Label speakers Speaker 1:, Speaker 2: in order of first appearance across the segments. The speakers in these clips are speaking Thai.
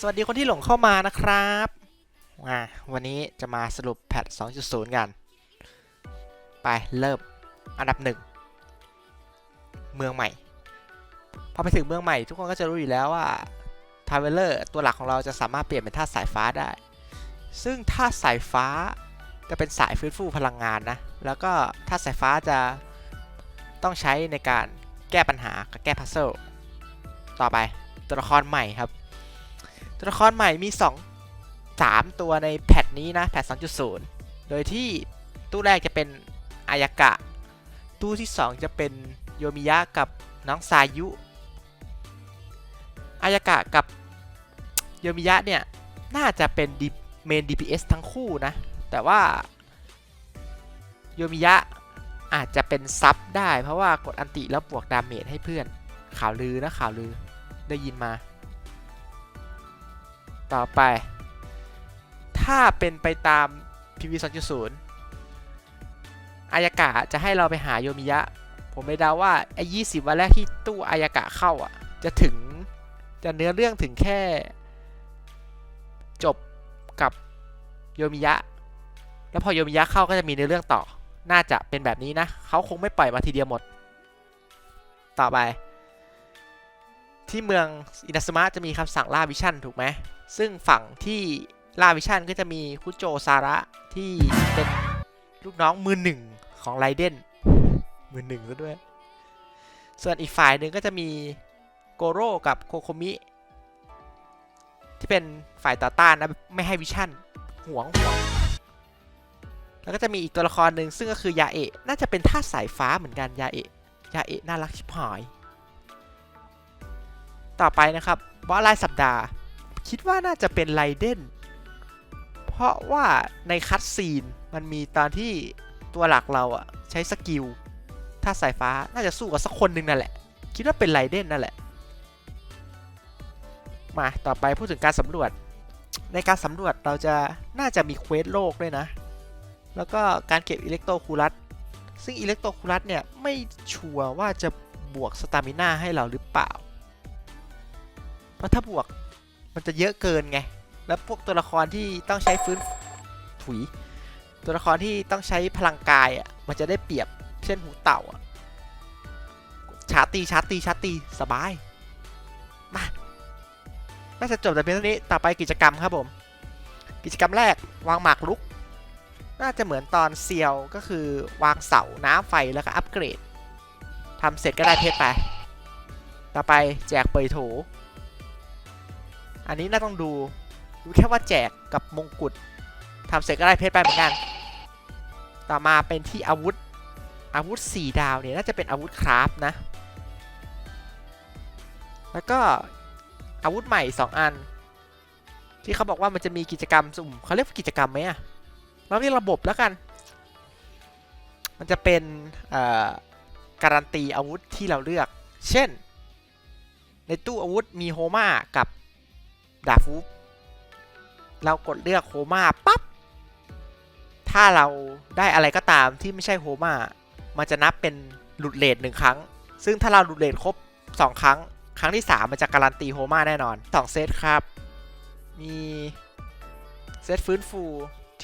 Speaker 1: สวัสดีคนที่หลงเข้ามานะครับวันนี้จะมาสรุปแพท 2.0 กัน ไปเริ่มอันดับหนึ่งเมืองใหม่ พอไปถึงเมืองใหม่ ทุกคนก็จะรู้อยู่แล้วว่าทาวเวลเลอร์ตัวหลักของเราจะสามารถเปลี่ยนเป็นธาตุสายฟ้าได้ ซึ่งธาตุสายฟ้าจะเป็นสายฟื้นฟูพลังงานนะ แล้วก็ธาตุสายฟ้าจะต้องใช้ในการแก้ปัญหากับแก้พัซเซิลต่อไปตัวละครใหม่ครับ ตัวละครใหม่มี 2 3 ตัวในแพทนี้นะ แพท 2.0 โดยที่ตู้แรกจะเป็นอายากะ ตู้ที่ 2 จะเป็นโยมิยะกับน้องซายุอายากะกับโยมิยะเนี่ย น่าจะเป็นเมน DPS ทั้งคู่นะ แต่ว่าโยมิยะอาจจะเป็นซับได้เพราะว่ากดอันติแล้วบวกดาเมจให้เพื่อนข่าวลือนะข่าวลือได้ยินมา ต่อไป ถ้าเป็นไปตาม PV 2.0อายากะจะให้เราไปหาโยมิยะ ผมไม่เดาว่าไอ้20วันแรกที่ตู้อายากะเข้าอะ จะถึงจะเนื้อเรื่องถึงแค่ จบกับโยมิยะ แล้วพอโยมิยะเข้าก็จะมีเนื้อเรื่องต่อ น่าจะเป็นแบบนี้นะ เขาคงไม่ปล่อยมาทีเดียวหมด ต่อไป ที่เมืองอินาสมะจะมีคำสั่งล่าวิชั่นถูกไหมซึ่งฝั่งที่ล่าวิชั่นก็จะมีคุโจซาระที่เป็นลูกน้องมือหนึ่งของไรเดนมือหนึ่งซะด้วย ส่วนอีกฝ่ายหนึ่งก็จะมีโกโร่กับโคโคมิ ที่เป็นฝ่ายต่อต้านนะไม่ให้วิชั่นหวงหวงแล้วก็จะมีอีกตัวละครหนึ่งซึ่งก็คือยาเอะน่าจะเป็นท่าสายฟ้าเหมือนกันยาเอะยาเอะน่ารักชิบหาย ต่อไปนะครับบอสรายสัปดาห์ คิดว่าน่าจะเป็นไรเดนเพราะว่าในคัตซีนมันมีตอนที่ตัวหลักเราอะใช้สกิลถ้าสายฟ้าน่าจะสู้กับสักคนหนึ่งนั่นแหละ คิดว่าเป็นไรเดนนั่นแหละ มาต่อไปพูดถึงการสำรวจ ในการสำรวจเราจะน่าจะมีเควสโลกด้วยนะ แล้วก็การเก็บอิเล็กโตคูลัสซึ่งอิเล็กโตคูลัสเนี่ยไม่ชัวร์ว่าจะบวกสตามิน่าให้เราหรือเปล่า เพราะถ้าบวกมันจะเยอะเกินไง แล้วพวกตัวละครที่ต้องใช้ฟื้นถุย ตัวละครที่ต้องใช้พลังกายอะมันจะได้เปรียบเช่นหูเต่าอะชาร์ตีชาร์ตีชาร์ตีสบาย มา น่าจะจบแต่เพียงเท่านี้ ต่อไปกิจกรรมครับผม กิจกรรมแรกวางหมากรุก น่าจะเหมือนตอนเซียวก็คือวางเสาน้ำไฟแล้วก็อัปเกรดทำเสร็จก็ได้เพชรไป ต่อไปแจกเปยโถ อันนี้น่าต้องดู ดูแค่ว่าแจกกับมงกุฎทำเสร็จก็ได้เพชรไปเหมือนกัน ต่อมาเป็นที่อาวุธ อาวุธ 4 ดาวเนี่ยน่าจะเป็นอาวุธคราฟนะ แล้วก็อาวุธใหม่ 2 อัน ที่เขาบอกว่ามันจะมีกิจกรรมสุ่มเขาเรียกว่ากิจกรรมไหมอะเราเรียกระบบแล้วกัน มันจะเป็นการันตีอาวุธที่เราเลือก เช่น ในตู้อาวุธมีโฮมากับ ดาฟูเรากดเลือกโฮมาปั๊บ ถ้าเราได้อะไรก็ตามที่ไม่ใช่โฮมามันจะนับเป็นหลุดเลทหนึ่งครั้ง ซึ่งถ้าเราหลุดเลทครบ 2 ครั้ง ครั้งที่ 3 มันจะการันตีโฮมาแน่นอน 2 เซตครับ มีเซตฟื้นฟู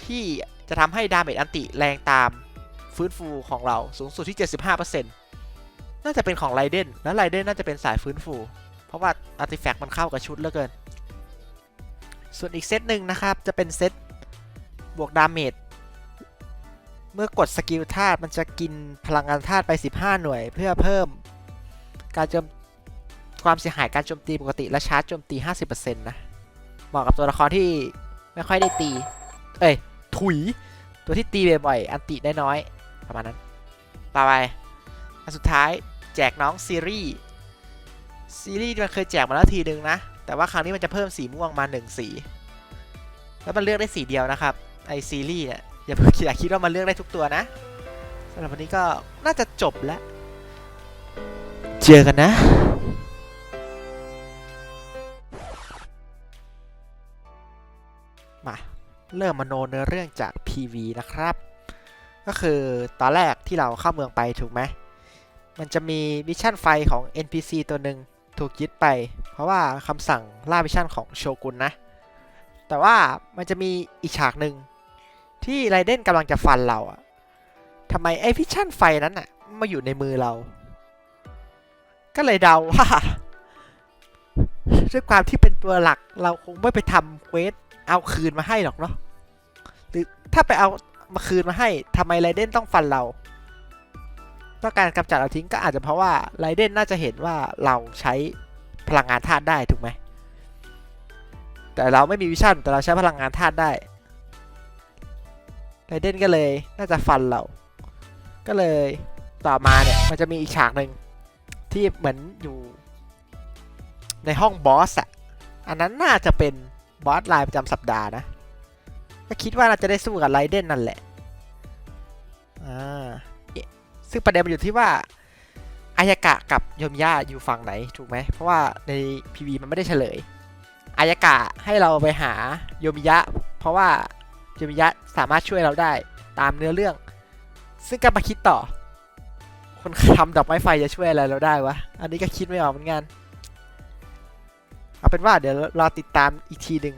Speaker 1: ที่จะทำให้ดาเมจอันติแรงตามฟื้นฟูของเราสูงสุดที่ 75%น่าจะเป็นของไรเดนและไรเดนน่าจะเป็นสายฟื้นฟู เพราะว่าอาร์ติแฟกต์มันเข้ากับชุดเหลือเกิน ส่วนอีกเซตหนึ่งนะครับ จะเป็นเซตบวกดาเมจ เมื่อกดสกิลธาตุมันจะกินพลังงานธาตุไป 15 หน่วย เพื่อเพิ่มการโจมความเสียหายการโจมตีปกติและชาร์จโจมตี 50%นะเหมาะกับตัวละครที่ไม่ค่อยได้ตี เอ้ย ถุย ตัวที่ตีบ่อยๆ อันติได้น้อย ประมาณนั้น ต่อไป อันสุดท้ายแจกน้องซีรีส์ ซีรีส์มันเคยแจกมาแล้วทีนึงนะ แต่ว่าครั้งนี้มันจะเพิ่มสีม่วงมา1สีแล้วมันเลือกได้สีเดียวนะครับไอซีรีส์เนี่ยอย่าเพิ่งอย่าคิดว่ามันเลือกได้ทุกตัวนะสำหรับวันนี้ก็น่าจะจบแล้ว เจอกันนะมาเริ่มมโนเนื้อเรื่องจาก PV นะครับ ก็คือตอนแรกที่เราเข้าเมืองไปถูกไหมมันจะมีมิชชั่นไฟของ NPC ตัวหนึ่ง ถูกยึดไป เพราะว่าคำสั่งล่าวิชั่นของโชกุนนะ แต่ว่ามันจะมีอีกฉากหนึ่งที่ไรเดนกำลังจะฟันเราอะทำไมไอ้วิชั่นไฟนั้นอะมาอยู่ในมือเรา ก็เลยเดาว่าด้วยความที่เป็นตัวหลักเราคงไม่ไปทำเควสเอาคืนมาให้หรอกเนาะหรือถ้าไปเอามาคืนมาให้ทำไมไรเดนต้องฟันเรา ต้องการกำจัดเราทิ้งก็อาจจะเพราะว่าไรเดนน่าจะเห็นว่าเราใช้พลังงานธาตุได้ถูกไหมแต่เราไม่มีวิชั่นแต่เราใช้พลังงานธาตุได้ไรเดนก็เลยน่าจะฟันเรา ก็เลยต่อมาเนี่ยมันจะมีอีกฉากหนึ่งที่เหมือนอยู่ในห้องบอสอะอันนั้นน่าจะเป็นบอสไลน์ประจำสัปดาห์นะ ก็คิดว่าน่าจะได้สู้กับไรเดนนั่นแหละ ซึ่งประเด็นมันอยู่ที่ว่าอายากะกับโยมิยะอยู่ฝั่งไหนถูกไหม เพราะว่าใน PV มันไม่ได้เฉลยอายากะให้เราไปหาโยมิยะ เพราะว่าโยมิยะสามารถช่วยเราได้ตามเนื้อเรื่อง ซึ่งก็มาคิดต่อ คนทำดอกไม้ไฟจะช่วยอะไรเราได้วะ อันนี้ก็คิดไม่ออกเหมือนกันเอาเป็นว่าเดี๋ยวรอติดตามอีกทีหนึ่ง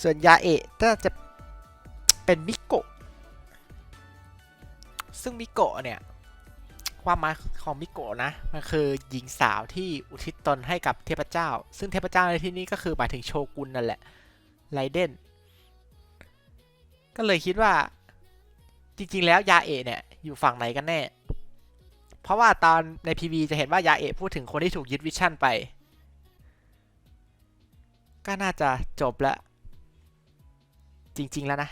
Speaker 1: ส่วนยาเอะก็จะเป็นมิก ซึ่งมิโกะเนี่ยความหมายของมิโกะนะมันคือหญิงสาวที่อุทิศตนให้กับเทพเจ้า ซึ่งเทพเจ้าในที่นี้ก็คือหมายถึงโชกุนนั่นแหละไรเดนก็เลยคิดว่าจริง ๆ แล้วยาเอะเนี่ยอยู่ฝั่งไหนกันแน่ เพราะว่าตอนในพีวีจะเห็นว่ายาเอะพูดถึงคนที่ถูกยึดวิชั่นไป ก็น่าจะจบแล้วจริง ๆ แล้วนะ